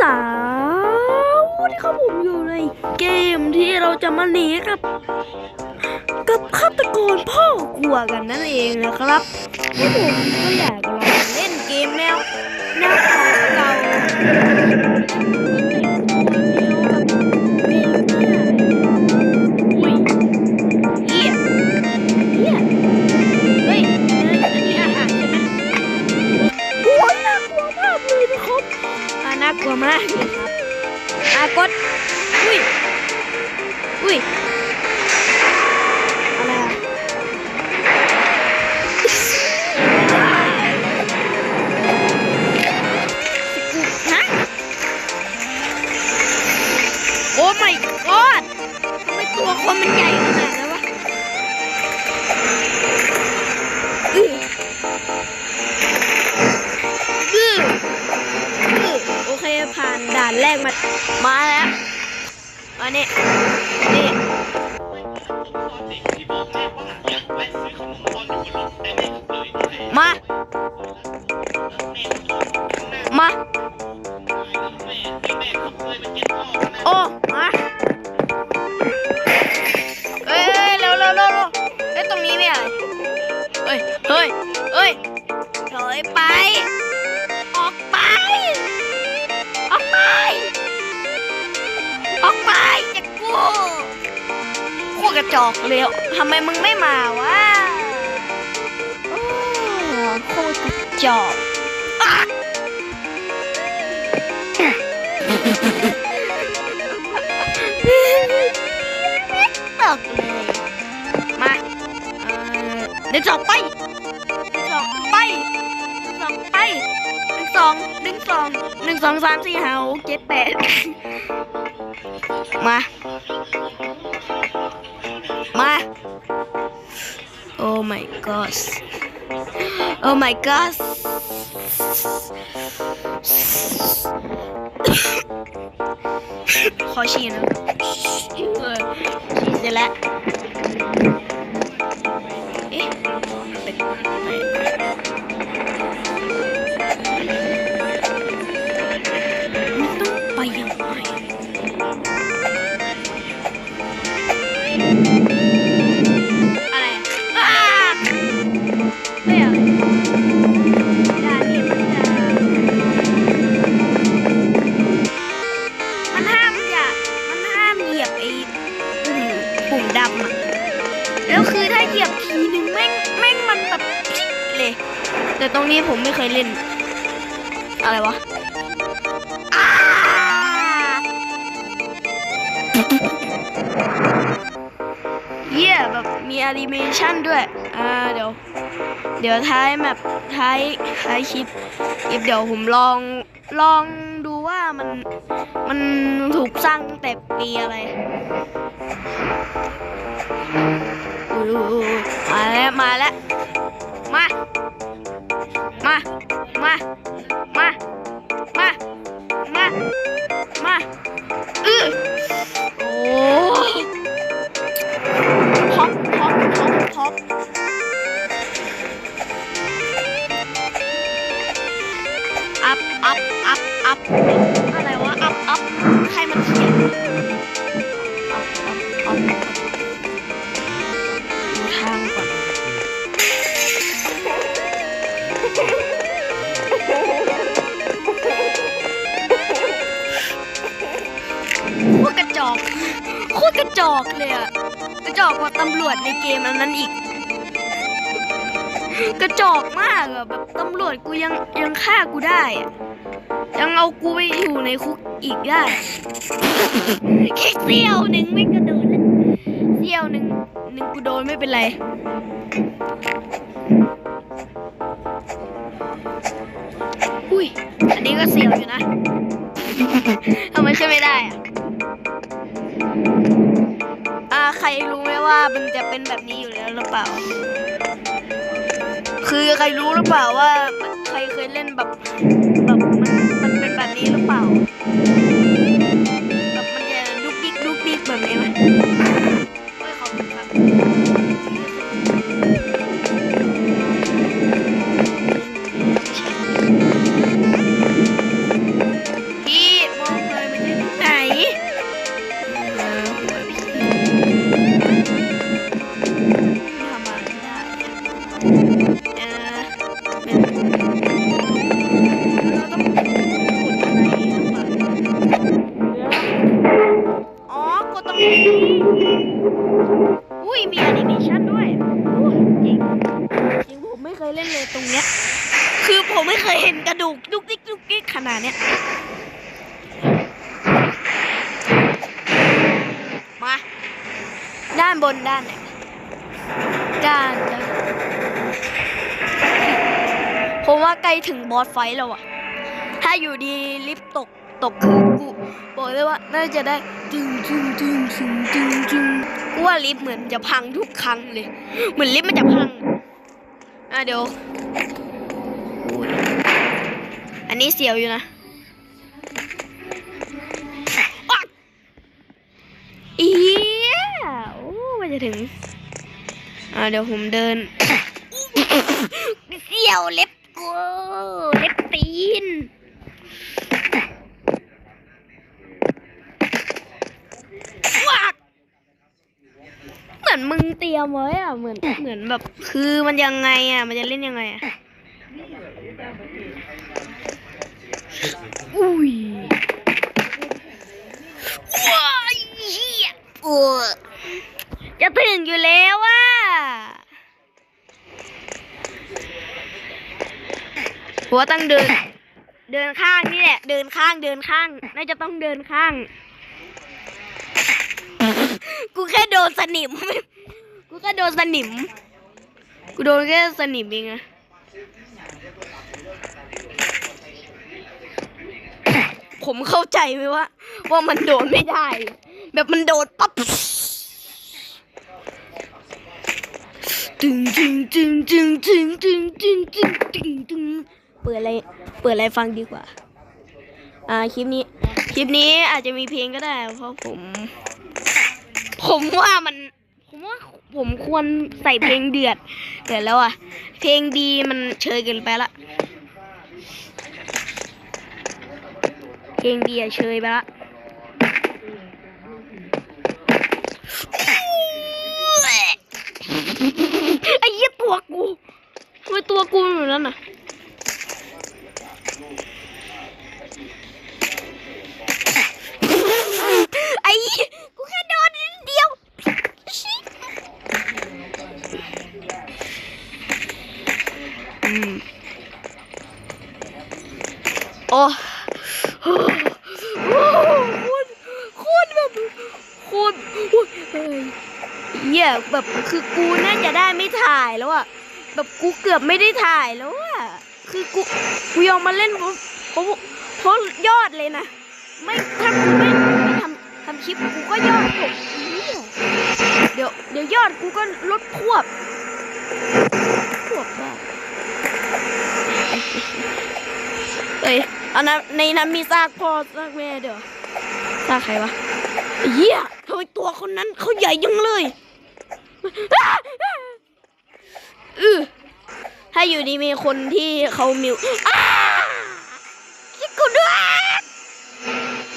สาวที่เขาผมอยู่ในเกมที่เราจะมาหนีกับ กับฆาตกรพ่อกลัวกันนั่นเองนะครับที่ผมก็อยากลองเล่นเกมแนวแนวเก่ มาอากด อุ้ย อุ้ย อะไรอะฮะโอ้ my god ทำไมตัวคนมันใหญ่ขนาดนั้นวะอือ กมา มาแล้วมานี่นี่ ระจอกเร็วทำไมมึงไม่มาวะโอ้คตรกระจอกตกเลยมาเอ่อเดี๋ยวจอกไปดี๋ยวจอกไปดี๋ยวจอกไปหนึ่งสองหนึ่งสองหนึ่งสองสามสี่ห้าหกเจ็ดแปดมา my god โอ้ my god ขอฉี่นะเออฉี่เสร็จแล้ว เมชันด้วย อ่า เดี๋ยว เดี๋ยวท้ายแบบท้ายท้ายคลิปคลิปเดี๋ยวผมลอง ลองดูว่ามัน มันถูกสร้างตั้งแต่ปีอะไรอือมาแล้ว มาแล้ว มา มา มา มา มา มา มา อือ ท็อปท็อปอัพ อัพ อัพ อัพ อะไรวะ อัพ อัพ ใครมันเขียนอัพ อัพ อัพดูทางก่อนโคตรกระจอกโคตรกระจอกเลยอะกระ จอกกว่าตำรวจในเกมอันนั้นอีก กระจอกมากอะแบบตำรวจกูยังยังฆ่ากูได้อะยังเอากูไปอยู่ในคุกอีกได้แค่เสี้ยวหนึ่งไม่กระโดดเสี้ยวหนึ่งหนึ่งกูโดนไม่เป็นไรอุ้ย อันนี้ก็เสียวอยู่นะ ทำไมใช่วยไม่ได้อะ ใครรู้ไหมว่ามันจะเป็นแบบนี้อยู่แล้วหรือเปล่า คือใครรู้หรือเปล่าว่า ใครเคยเล่นแบบแบบมันมันเป็นแบบนี้หรือเปล่าแบบมันจะดุกดิกดุกดิกแบบนี้ไหม ไม่เคยเห็นกระดูกดุกดิกดุกดิกขนาดเนี้ยมา ด้านบนด้านไหนด้านด้านผมว่าใกล้ถึงบอสไฟแล้วอะถ้าอยู่ดีลิฟต์ตกตกคือกูบอกเลยว่าน่าจะได้จึงจึงจึงจึงจึงจึงกูว่าลิฟต์เหมือนจะพังทุกครั้งเลย เหมือนลิฟต์มันจะพัง อะเดี๋ยว อันนี้เสียวอยู่นะอ๊ะอียโอ้มันจะถึง อะเดี๋ยวผมเดิน เสียวเล็บกูเล็บตีนเหมือนมึงเตรียมไว้อะเหมือนเหมือนแบบ คือมันยังไงอะมันจะเล่นยังไงอะ อุ้ยว้ายเหี้ยโอ้จะถึงอยู่แล้วอะหัวต้องเดิน เดินข้างนี่แหละ เดินข้างเดินข้างน่าจะต้องเดินข้าง กูแค่โดนสนิม กูแค่โดนสนิม กูโดนแค่สนิมเองอะ ผมเข้าใจไหมว่าว่ามันโดนไม่ได้ แบบมันโดนปั๊บตึงตึงตึงตึงตึงตึงตึงตึงตึงตึงเปิดอะไรเปิดอะไรฟังดีกว่า อ่าคลิปนี้ คลิปนี้อาจจะมีเพลงก็ได้ เพราะผม ผมว่ามันผมว่าผมควรใส่เพลงเดือดเดือดแล้วอะ เพลงดีมันเชยเกินไปละ เพลงดีอะเชยไปละไอ้เหี้ยตัวกูทำไมตัวกูอยู่นั่นน่ะ ไอ้เหี้ยกูแค่โดนนิดเดียว อืมโอ้โหโคตรโคตรแบบโคตรโอ้ยเอ้ยเหี้ย แบบคือกูน่าจะได้ไม่ถ่ายแล้วอะแบบกูเกือบไม่ได้ถ่ายแล้วอะคือกูกูยอมมาเล่นเพราะเพราะยอดเลยนะ ไม่ถ้ากูไม่ไม่ทำทำคลิปกูก็ยอดตกเดี๋ยวเดี๋ยวยอดกูก็ลดควบควบบ้าเอ้ยอันนั้นในนั้นมีซากพ่อซากแม่เดี๋ยวซากใครวะเหี้ยทำไมตัวคนนั้นเขาใหญ่ยังเลย อือถ้าอยู่ดีมีคนที่เขามิวคิดกูด้วย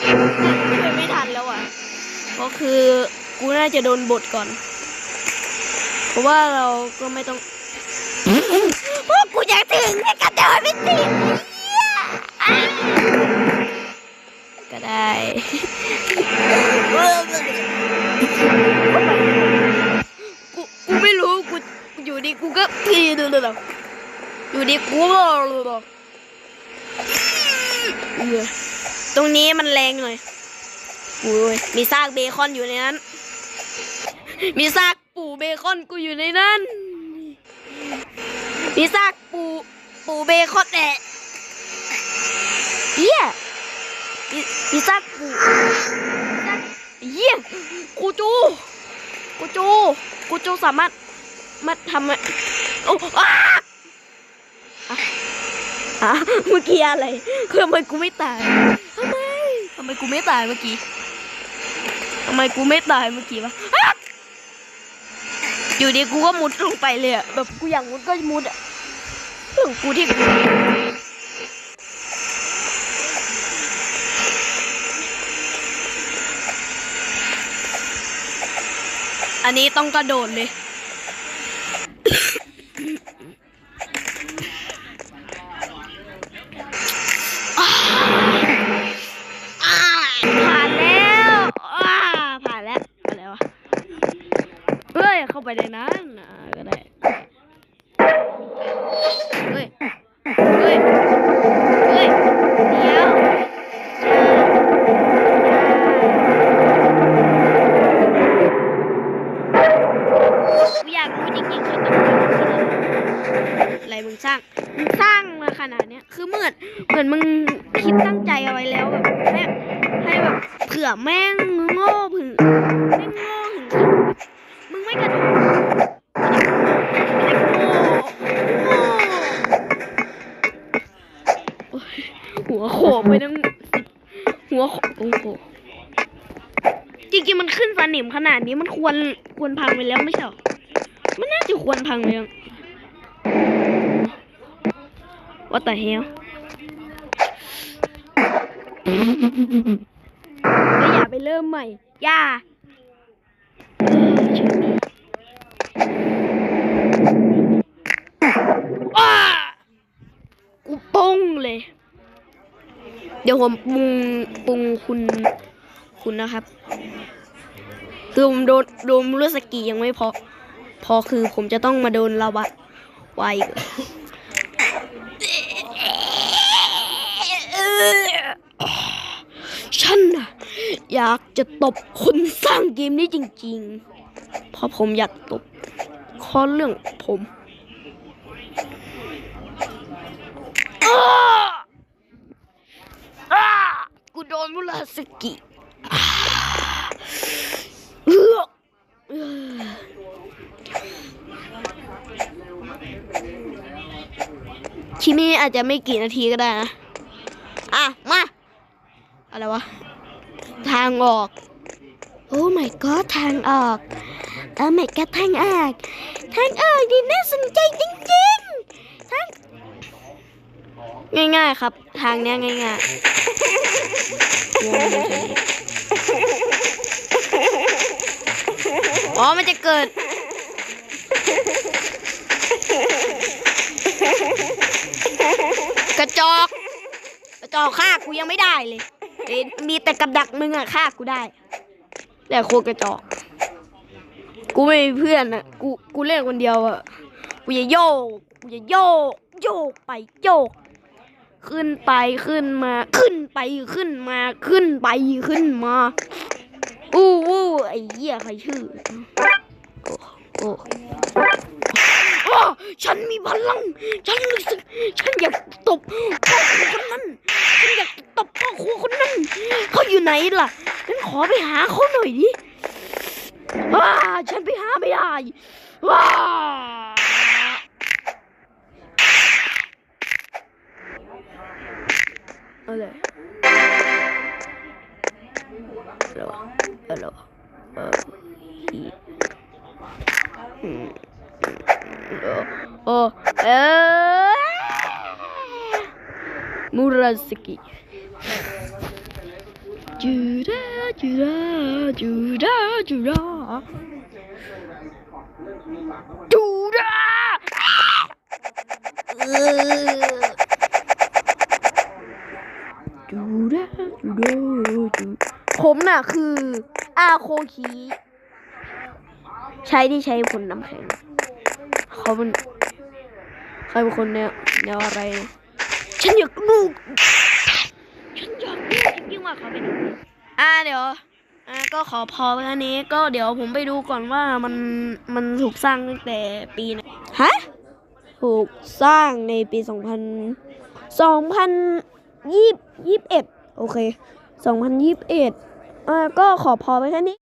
ช่วยไม่ทันแล้วอะ ก็คือกูน่าจะโดนบทก่อน เพราะว่าเราก็ไม่ต้องพวกกูอยากถึงแต่กระโดดไม่ติดไอ้เหี้ยก็ได้กูกูไม่รู้กูอยู่ ดีกูก็ทีเดียวอยู่ดีกูก็เออตรงนี้มันแรงหน่อยโอ้ยมีซากเบคอนอยู่ในนั้น มีซากปูเบคอนกูอยู่ในนั้น มีซากปูปูเบคอนแอะเหี้ยมีซากปูซากเหี้ยกูจูกูจูกูจูสามารถ มาทำอะโอ้อาอะอะเมื่อกี้อะไรคือทำไมกูไม่ตายทำไมทำไมกูไม่ตายเมื่อกี้ทำไมกูไม่ตายเมื่อกี้วะอ๊ะอยู่ดีกูก็มุดลงไปเลยอะแบบกูอยากมุดก็มุดอะเรื่องกูที่กูอันนี้ต้องกระโดดเลย หัวโขกโอ้โหจริงๆมันขึ้นสนิมขนาดนี้มันควรควรพังไปแล้วไม่ใช่หรอมันน่าจะควรพังไปแล้ว What the hell ก็อย่าไปเริ่มใหม่ อย่ากูป้งเลย เดี๋ยวผมปรุงปรุงคุณคุณนะครับคือผมโดนโดนมุรสกียังไม่พอ พอคือผมจะต้องมาโดนลาวะไวอีกฉันน่ะ อยากจะตบคนสร้างเกมนี้จริง ๆ เพราะผมอยากตบข้อเรื่องผมอ้าอ้ากูโดน มุราสกิอ้าเอื้อเอื้อคลิปนี้อาจจะไม่กี่นาทีก็ได้นะ อะ มา อะไรวะ ทางออก โอ้ my god ทางออกโอ้ my god ทางออก ทางออกดีน่าสนใจจริงๆ ทาง ง่ายๆครับ ทางเนี้ยง่ายๆวงเดียวเฉยๆ อ๋อ มันจะเกิด กระจอก กระจอกฆ่ากูยังไม่ได้เลยเอ้ยมีแต่กับดักมึงอะฆ่ากูได้ แต่โคตรกระจอก กูไม่มีเพื่อนอะกู กูเล่นคนเดียวอะกูจะโยก กูจะโยก โยกไปโยก ขึ้นไปขึ้นมาขึ้นไปขึ้นมาขึ้นไปขึ้นมาอู้อู้ไอ้เหี้ยใครชื่อโอ้โอ้ฉันมีพลัง ฉันรู้สึก ฉันอยากตบพ่อครูคนนั้น ฉันอยากตบพ่อครูคนนั้น เขาอยู่ไหนล่ะฉันขอไปหาเขาหน่อยดิว้าฉันไปหาไม่ได้ว้า อะไรอะไรวะอะไรวะเอออีอืมเออ โอ้เออมูราจูราจูราจูผมน่ะคืออาโคคีใช้ที่ใช้ผลน้ำแข็งเขาเป็นใครเป็นคนแนวแนวอะไร ฉันอยากรู้ฉันอยากรู้จริงๆว่าเขาเป็นอ่าเดี๋ยวอ่าก็ขอพอแค่นี้ก็เดี๋ยวผมไปดูก่อนว่ามันมันถูกสร้างตั้งแต่ปีไหนฮะถูกสร้างในปีสองพันสองพันยี่ยี่สิบเอ็ด โอเคสองพันยี่สิบเอ็ดอ่าก็ขอพอไปแค่นี้